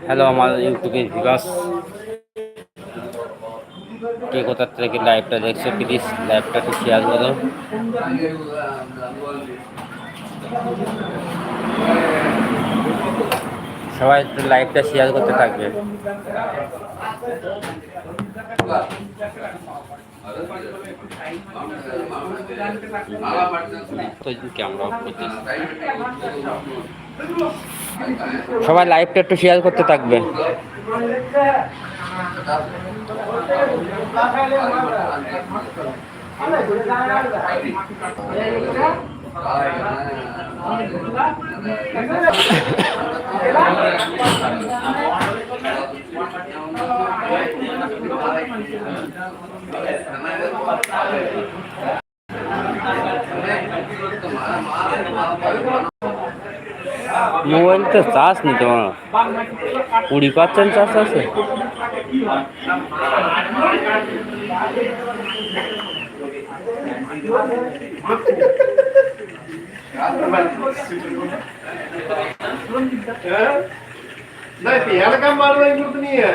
Hello আমার ইউটিউবের বিকাশ কে কোথা থেকে লাইভটা দেখছ প্লিজ লাইভটা একটু শেয়ার করো সবাই একটু লাইভটা শেয়ার করতে থাকবে ক্যামেরা অফ করতেছি সবাই লাইভটা একটু শেয়ার করতে থাকবে। Mau antar sah sendok. Urip apa cincang sah se. Nah tiap kan baru lagi ya.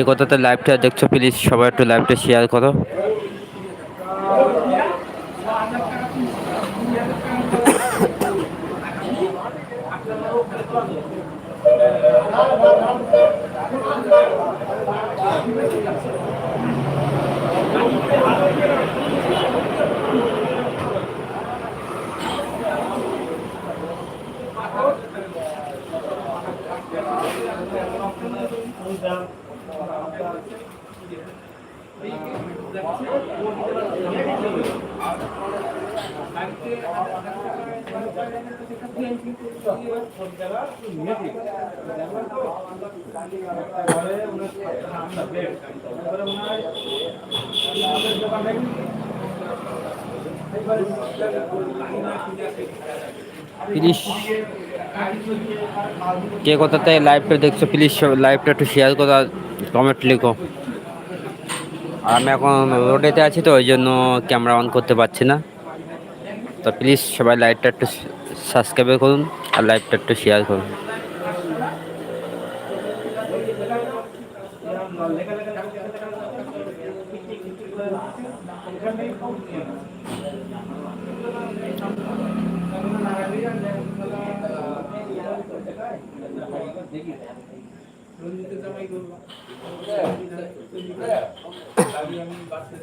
যে কথাতে লাইভটা দেখছ প্লিজ সবাই একটু লাইভটা শেয়ার করো প্লিজ কে কোথাতে লাইভটা দেখছ প্লিজ লাইভটা একটু শেয়ার করা কমেন্ট লিখো। আর আমি এখন রোডেতে আছি তো, ওই জন্য ক্যামেরা অন করতে পারছি না। তো প্লিজ সবাই লাইভটা একটু সাবস্ক্রাইব করুন, আর লাইভটা একটু শেয়ার করুন। মূর্তি গাড়ি করে ইন্ডিয়া আমি চিনি নি। বলতো আর এই বাসের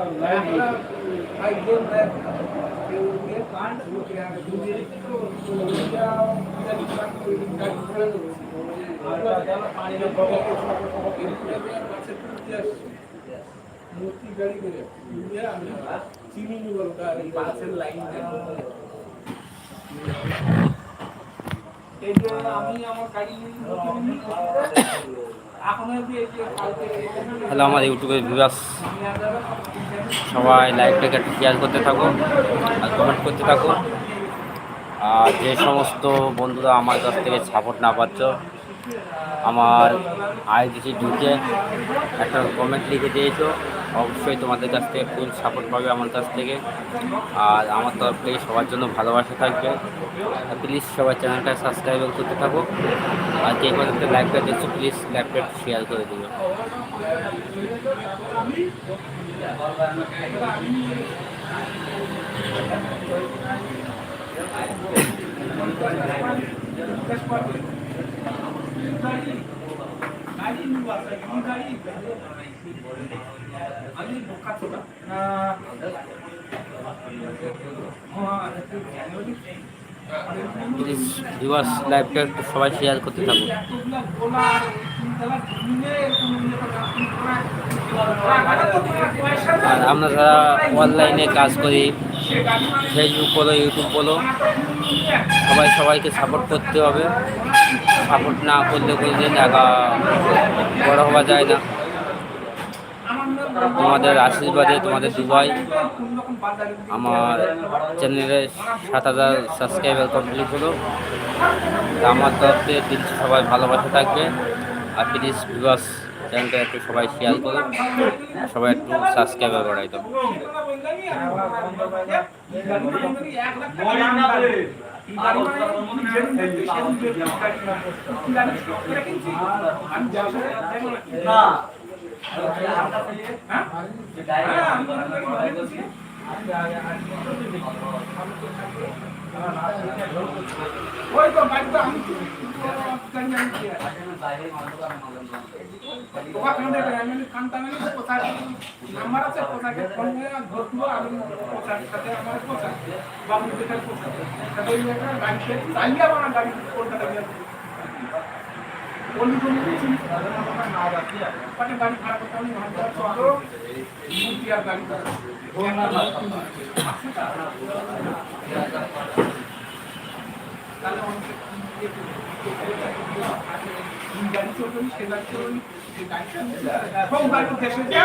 লাইন এই যে আমি আমার গাড়ি হ্যালো আমার ইউটিউবের ভিউয়ার্স সবাই লাইভটাকে একটু শেয়ার করতে থাকো আর কমেন্ট করতে থাকো। আর যে সমস্ত বন্ধুরা আমার কাছ থেকে সাপোর্ট না পাচ্ছ আমার আইডিসি ঢুকে একটা কমেন্ট লিখে দিয়েছ। অবশ্যই তোমাদের কাছ থেকে ফুল সাপোর্ট পাবে আমার কাছ থেকে। আর আমার তরফ থেকে সবার জন্য ভালোবাসা থাকবে। প্লিজ সবার চ্যানেলটা সাবস্ক্রাইব করতে থাকো। আর যে কোনো লাইভটা দেখছ প্লিজ লাইভটা শেয়ার করে দিও। আমি বোকা ছোটা সবাই শেয়ার করতে থাকুন। আর আমরা যারা অনলাইনে কাজ করি ফেসবুক বলো ইউটিউব বলো। সবাই সবাইকে সাপোর্ট করতে হবে। সাপোর্ট না করলে কোনোদিন একা বড় হওয়া যায় না। তোমাদের আশীর্বাদে তোমাদের দুবাই। আমার চ্যানেলে সাত হাজার সাবস্ক্রাইবার কমপ্লিট হলো। আমার তরফ দিন সবাই ভালোবাসা থাকবে। আর প্লিজ বিবাস চ্যানেলটা একটু সবাই শেয়ার করো সবাই একটু ওই তো বাড়িতে আমি জানি আমি কি ওখানে আমি কান্তা কোথায় নাম্বার আছে কোথায় ফোন ধরবো আমি কোথায় সাথে আমার পোশাক বাবু আমার গাড়ি কলকাতা তাহলে গাড়ি চলবে সে গাড়ি চলবে সে গাড়ি যা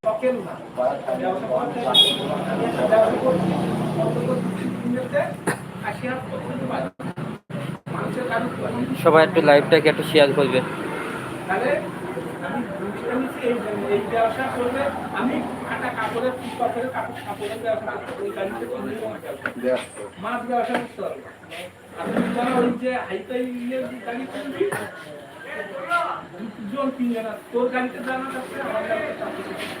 সবাই একটু লাইভটাকে একটু শেয়ার করবে। মাছ ব্যবসা করতে হবে। ওই যে গাড়ি দুজন তোর গাড়িতে জানা যাচ্ছে আমার গাড়িতে